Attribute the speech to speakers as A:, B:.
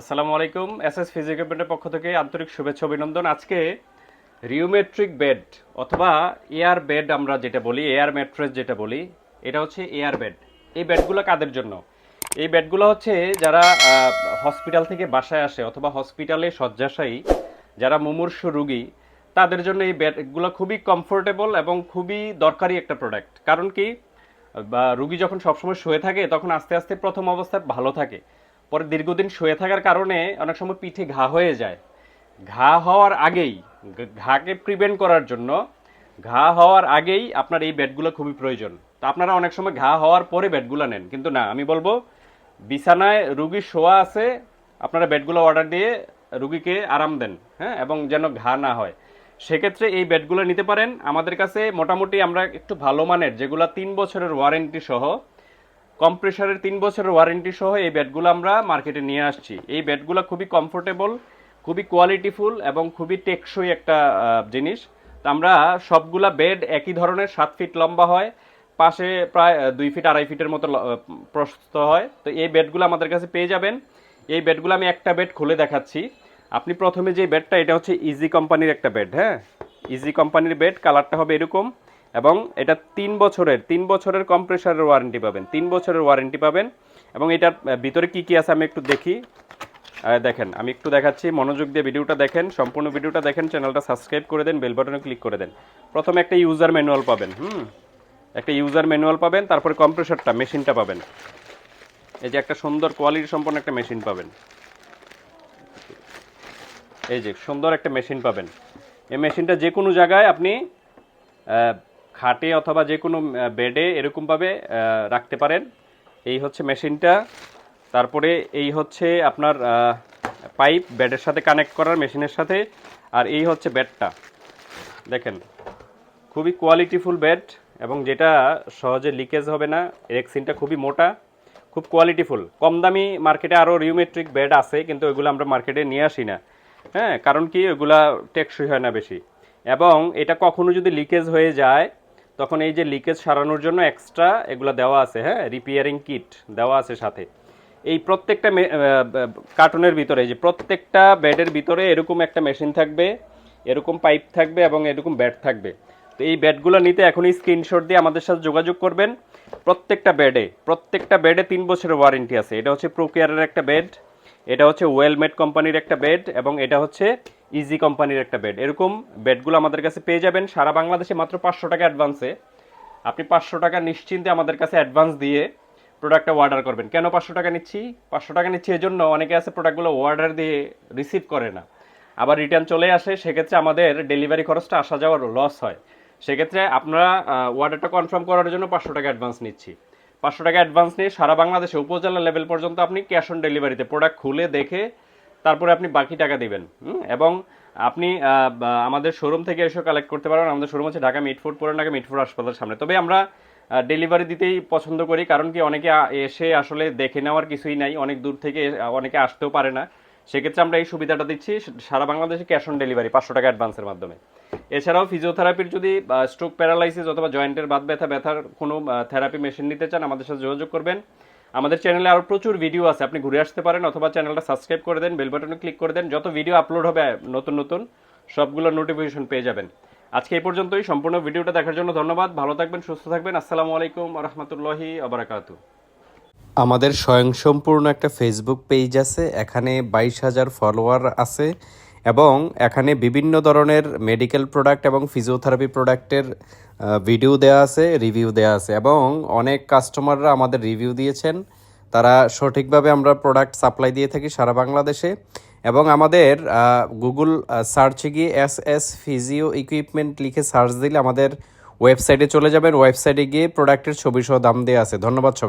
A: আসসালামু আলাইকুম S S ফিজিক্যাপেন্টের পক্ষ থেকে আন্তরিক শুভেচ্ছা অভিনন্দন। আজকে রিউমেট্রিক বেড, অথবা এয়ার বেড আমরা যেটা বলি, এয়ার ম্যাট্রেস যেটা বলি, এটা হচ্ছে এয়ার বেড। এই বেডগুলো কাদের জন্য? এই বেডগুলো হচ্ছে যারা হসপিটাল থেকে বাসায় আসে অথবা হসপিটালে শয্যাশায়ী, যারা মুমূর্ষ রুগী, তাদের জন্য এই বেডগুলো খুবই কমফোর্টেবল এবং খুবই দরকারি একটা প্রোডাক্ট কারণ কি, বা রুগী যখন সবসময় শুয়ে থাকে, তখন আস্তে আস্তে প্রথম অবস্থায় ভালো থাকে। পরে দীর্ঘদিন শুয়ে থাকার কারণে অনেক সময় পিঠে ঘা হয়ে যায়। ঘা হওয়ার আগেই, ঘাকে প্রিভেন্ট করার জন্য, ঘা হওয়ার আগেই আপনার এই বেডগুলো খুবই প্রয়োজন। তো আপনারা অনেক সময় ঘা হওয়ার পরে বেডগুলো নেন। কিন্তু না, আমি বলব, বিছানায় রুগী শোয়া আছে, আপনারা বেডগুলো অর্ডার দিয়ে রুগীকে আরাম দেন হ্যাঁ এবং যেন ঘা না হয়। সেক্ষেত্রে এই বেডগুলো নিতে পারেন। আমাদের কাছে মোটামুটি আমরা একটু ভালো মানের, যেগুলো তিন বছরের ওয়ারেন্টি সহ কম্প্রেসারের তিন বছরের ওয়ারেন্টি সহ এই বেডগুলো আমরা মার্কেটে নিয়ে আসছি। এই বেডগুলো খুবই কমফোর্টেবল খুবই কোয়ালিটিফুল এবং খুবই টেকসই একটা জিনিস। তো আমরা সবগুলা বেড একই ধরনের, সাত ফিট লম্বা হয়, পাশে প্রায় দুই ফিট আড়াই ফিটের মতো প্রস্থ হয়। তো এই বেডগুলো আমাদের কাছে পেয়ে যাবেন। এই বেডগুলো আমি একটা বেড খুলে দেখাচ্ছি। আপনি প্রথমে যে বেডটা এটা হচ্ছে ইজি কোম্পানির একটা বেড হ্যাঁ? ইজি কোম্পানির বেড কালারটা হবে এরকম। এবং এটা তিন বছরের তিন বছরের কম্প্রেসারের ওয়ারেন্টি পাবেন, তিন বছরের ওয়ারেন্টি পাবেন। এবং এটার ভিতরে কি কি আছে আমি একটু দেখি। দেখেন, আমি একটু দেখাচ্ছি, মনোযোগ দিয়ে ভিডিওটা দেখেন, সম্পূর্ণ ভিডিওটা দেখেন, চ্যানেলটা সাবস্ক্রাইব করে দেন বেল বাটনে ক্লিক করে দেন। প্রথমে একটা ইউজার ম্যানুয়াল পাবেন, হুম? একটা ইউজার ম্যানুয়াল পাবেন, তারপরে কম্প্রেসারটা মেশিনটা পাবেন। এই যে একটা সুন্দর কোয়ালিটি সম্পন্ন একটা মেশিন পাবেন। এই যে সুন্দর একটা মেশিন পাবেন। এই মেশিনটা যে কোনো জায়গায় আপনি খাটে অথবা যে কোনো বেডে এরকমভাবে রাখতে পারেন। এই হচ্ছে মেশিনটা। তারপরে এই হচ্ছে আপনার পাইপ বেডের সাথে কানেক্ট করার মেশিনের সাথে। আর এই হচ্ছে বেডটা। দেখেন, খুবই কোয়ালিটিফুল বেড এবং যেটা সহজে লিকেজ হবে না রেক্সিনটা খুবই মোটা, খুব কোয়ালিটিফুল। কম দামি মার্কেটে আরও রিউমেট্রিক বেড আছে, কিন্তু ওইগুলো আমরা মার্কেটে নিয়ে আসি না। হ্যাঁ কারণ কি ওইগুলা টেকসই হয় না বেশি। এবং এটা কখনো যদি লিকেজ হয়ে যায় তখন এই যে লিকেজ সারানোর জন্য এক্সট্রা এগুলো দেওয়া আছে হ্যাঁ? রিপেয়ারিং কিট দেওয়া আছে সাথে। এই প্রত্যেকটা কার্টুনের ভিতরে যে প্রত্যেকটা বেডের ভিতরে এরকম একটা মেশিন থাকবে, এরকম পাইপ থাকবে এবং এরকম ব্যাট থাকবে। তো এই ব্যাটগুলো নিতে এখনই স্ক্রিনশট দিয়ে আমাদের সাথে যোগাযোগ করবেন। প্রত্যেকটা বেডে প্রত্যেকটা বেডে তিন বছরের ওয়ারেন্টি আছে। এটা হচ্ছে প্রোকেয়ারের একটা বেড এটা হচ্ছে ওয়েলমেড কোম্পানির একটা বেড এবং এটা হচ্ছে ইজি কোম্পানির একটা বেড এরকম বেডগুলো আমাদের কাছে পেয়ে যাবেন সারা বাংলাদেশে মাত্র পাঁচশো টাকা অ্যাডভান্সে আপনি পাঁচশো টাকা নিশ্চিন্তে আমাদের কাছে অ্যাডভান্স দিয়ে প্রোডাক্টটা অর্ডার করবেন। কেন পাঁচশো টাকা নিচ্ছি? পাঁচশো টাকা নিচ্ছি এই জন্য অনেকে আছে প্রোডাক্টগুলো অর্ডার দিয়ে রিসিভ করে না। আবার রিটার্ন চলে আসে, সেক্ষেত্রে আমাদের ডেলিভারি খরচটা আসা যাওয়ার লস হয়। সেক্ষেত্রে আপনারা অর্ডারটা কনফার্ম করার জন্য পাঁচশো টাকা অ্যাডভান্স নিচ্ছি। পাঁচশো টাকা অ্যাডভান্স নিয়ে সারা বাংলাদেশে উপজেলা লেভেল পর্যন্ত আপনি ক্যাশ অন ডেলিভারিতে প্রোডাক্ট খুলে দেখে তারপরে আপনি বাকি টাকা দিবেন এবং আপনি আমাদের শোরুম থেকে এসে কালেক্ট করতে পারবেন আমাদের শোরুম হচ্ছে ঢাকা মিটফুড পুরান ঢাকা মিটফুড হাসপাতালের সামনে। তবে আমরা ডেলিভারি দিতেই পছন্দ করি, কারণ কি অনেকে এসে আসলে দেখে নেওয়ার কিছুই নাই। অনেক দূর থেকে অনেকে আসতেও পারে না। সেক্ষেত্রে আমরা এই সুবিধাটা দিচ্ছি সারা বাংলাদেশে ক্যাশ অন ডেলিভারি পাঁচশো টাকা অ্যাডভান্সের মাধ্যমে। এছাড়াও ফিজিওথেরাপির যদি স্ট্রোক প্যারালাইসিস অথবা জয়েন্টের বাত ব্যথা, ব্যথার কোনো থেরাপি মেশিন নিতে চান, আমাদের সাথে যোগাযোগ করবেন। আমাদের চ্যানেলে আরও প্রচুর ভিডিও আছে, আপনি ঘুরে আসতে পারেন অথবা চ্যানেলটা সাবস্ক্রাইব করে দেন বেল বাটনে ক্লিক করে দেন, যত ভিডিও আপলোড হবে, নতুন নতুন, সবগুলো নোটিফিকেশন পেয়ে যাবেন। আজকে এই পর্যন্তই, সম্পূর্ণ ভিডিওটা দেখার জন্য ধন্যবাদ, ভালো থাকবেন, সুস্থ থাকবেন, আসসালামু আলাইকুম রহমতুল্লাহি আবরাকাতু
B: আমাদের স্বয়ংসম্পূর্ণ একটা ফেসবুক পেজ আছে, এখানে বাইশ হাজার ফলোয়ার আছে। এবং এখানে বিভিন্ন ধরনের মেডিকেল প্রোডাক্ট এবং ফিজিওথেরাপি প্রোডাক্টের ভিডিও দেওয়া আছে রিভিউ দেওয়া আছে এবং অনেক কাস্টমাররা আমাদের রিভিউ দিয়েছেন। তারা সঠিকভাবে আমরা প্রোডাক্ট সাপ্লাই দিয়ে থাকি সারা বাংলাদেশে এবং আমাদের গুগল সার্চে গিয়ে এস এস ফিজিও ইকুইপমেন্ট লিখে সার্চ দিলে আমাদের ওয়েবসাইটে চলে যাবেন ওয়েবসাইটে গিয়ে প্রোডাক্টের ছবি সহ দাম দেওয়া আছে। ধন্যবাদ সবাই